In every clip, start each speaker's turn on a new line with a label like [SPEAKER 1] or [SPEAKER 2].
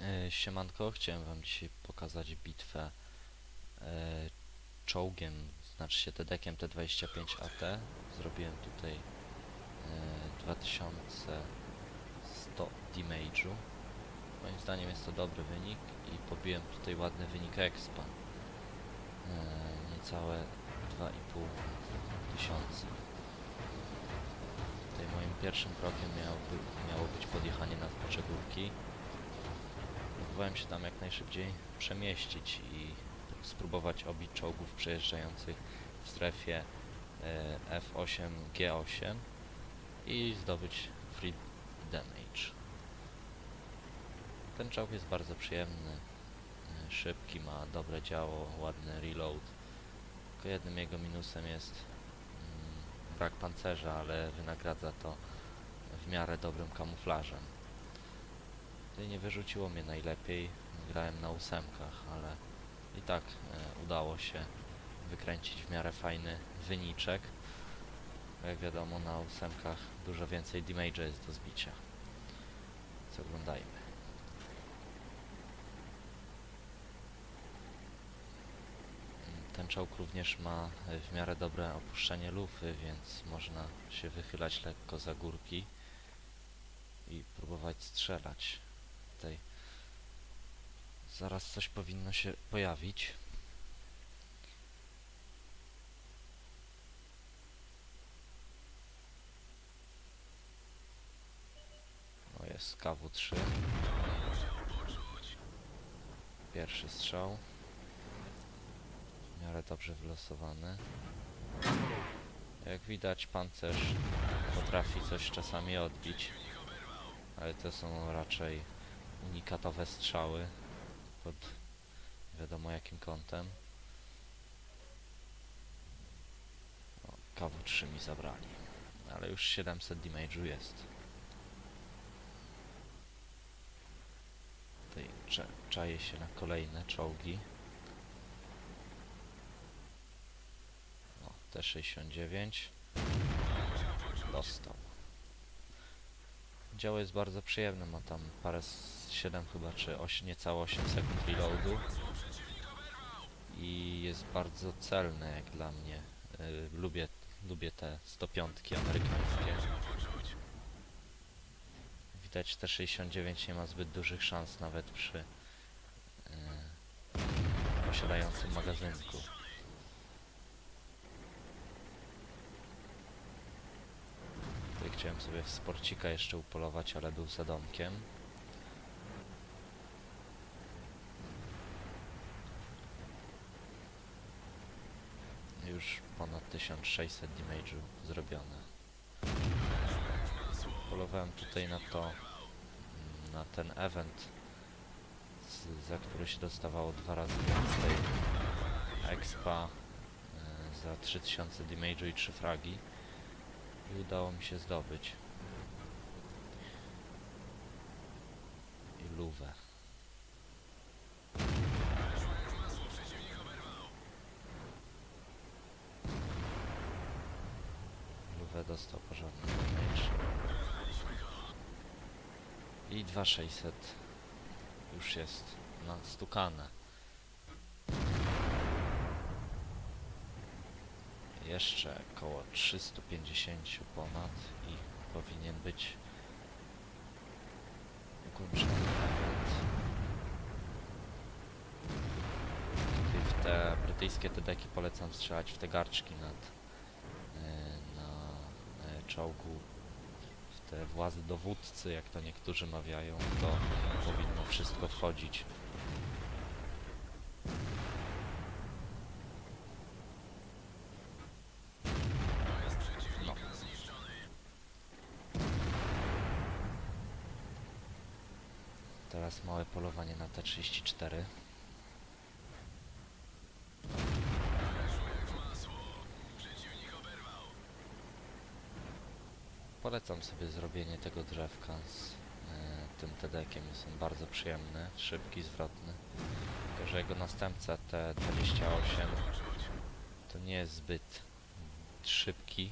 [SPEAKER 1] E, Siemanko, chciałem wam dzisiaj pokazać bitwę e, czołgiem, znaczy się TEDEkiem T25AT. Zrobiłem tutaj e, 2100 damage'u. Moim zdaniem jest to dobry wynik i pobiłem tutaj ładny wynik expa. E, niecałe 2,5 tysiąca. Tutaj moim pierwszym krokiem miało być podjechanie na zbocze górki. Próbowałem się tam jak najszybciej przemieścić i spróbować obić czołgów przejeżdżających w strefie e, F8, G8 i zdobyć free damage. Ten czołg jest bardzo przyjemny, e, szybki, ma dobre działo, ładny reload. Tylko jednym jego minusem jest mm, brak pancerza, ale wynagradza to w miarę dobrym kamuflażem. Tutaj nie wyrzuciło mnie najlepiej, grałem na ósemkach, ale i tak e, udało się wykręcić w miarę fajny wyniczek. Jak wiadomo na ósemkach dużo więcej damage'a jest do zbicia. Co oglądajmy. Ten czołg również ma e, w miarę dobre opuszczenie lufy, więc można się wychylać lekko za górki i próbować strzelać. Tutaj zaraz coś powinno się pojawić. O jest KW3. Pierwszy strzał. W miarę dobrze wylosowany. Jak widać pancerz potrafi coś czasami odbić. Ale to są raczej unikatowe strzały pod wiadomo jakim kątem. O, KW3 mi zabrali. Ale już 700 damage'u jest. Tutaj cze czaję się na kolejne czołgi. O, T69. Dostał. Działo jest bardzo przyjemne, ma tam parę, s- 7 chyba, czy 8, niecałe 8 sekund reloadu. I jest bardzo celne jak dla mnie. Y, lubię, lubię te 105 amerykańskie. Widać te 69 nie ma zbyt dużych szans nawet przy y, posiadającym magazynku. Tutaj chciałem sobie w sporcika jeszcze upolować, ale był za domkiem. Już ponad 1600 damage'u zrobione. Polowałem tutaj na to, mm, na ten event, za który się dostawało dwa razy więcej expa y, za 3000 damage'u i 3 fragi i udało mi się zdobyć. I luwę. Luwę dostał porządny damage. I 2600 już jest nastukane. Jeszcze około 350 ponad i powinien być ukończony. Tutaj w te brytyjskie TDki polecam strzelać w te garczki nad e, na e, czołgu w te włazy dowódcy, jak to niektórzy mawiają, to powinno wszystko wchodzić. No. Teraz małe polowanie na T34. Polecam sobie zrobienie tego drzewka z e, tym TD-kiem. Jest on bardzo przyjemny, szybki, zwrotny. Tylko, że jego następca T28 to nie jest zbyt szybki.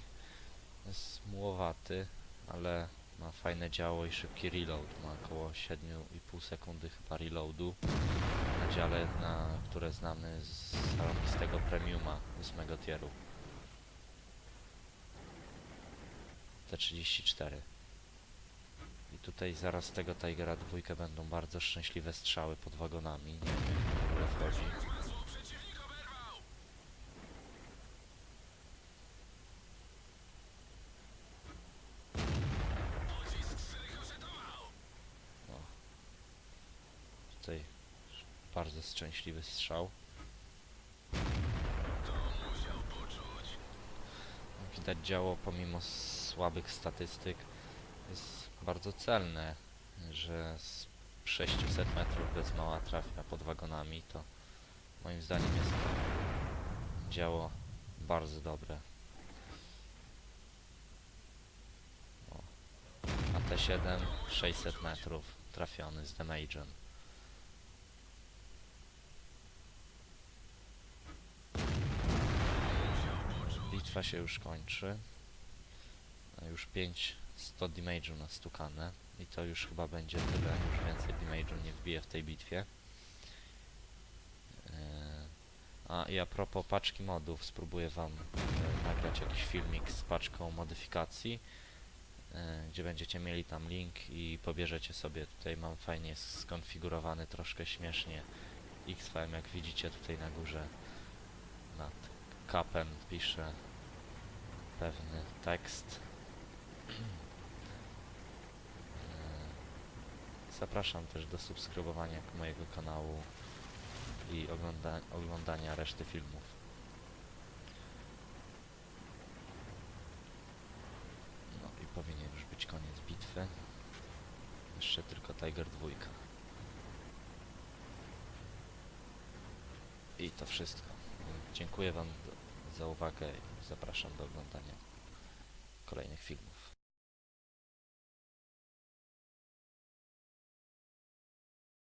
[SPEAKER 1] Jest mułowaty, ale Ma fajne działo i szybki reload. Ma około 7,5 sekundy chyba reloadu. Na dziale, na, które znamy z zarobistego premiuma 8 tieru. T34. I tutaj zaraz z tego Tigera dwójkę będą bardzo szczęśliwe strzały pod wagonami. Nie wiem w ogóle wchodzi. O. Tutaj bardzo szczęśliwy strzał. Widać działo pomimo słabych statystyk jest bardzo celne, że z 600 metrów bez mała trafia pod wagonami, to moim zdaniem jest to działo bardzo dobre. O. A T7 600 metrów trafiony z damage'em. Bitwa się już kończy. A Już 5 100 damage'u nastukane i to już chyba będzie tyle, już więcej damage'u nie wbije w tej bitwie. Eee, A i a propos paczki modów, spróbuję wam e, nagrać jakiś filmik z paczką modyfikacji, e, gdzie będziecie mieli tam link i pobierzecie sobie, tutaj mam fajnie skonfigurowany, troszkę śmiesznie XFM, jak widzicie tutaj na górze nad kapem piszę pewny tekst. E, Zapraszam też do subskrybowania mojego kanału i ogląda oglądania reszty filmów. No i powinien już być koniec bitwy. Jeszcze tylko Tiger 2. I to wszystko. Dziękuję Wam za uwagę i zapraszam do oglądania kolejnych filmów.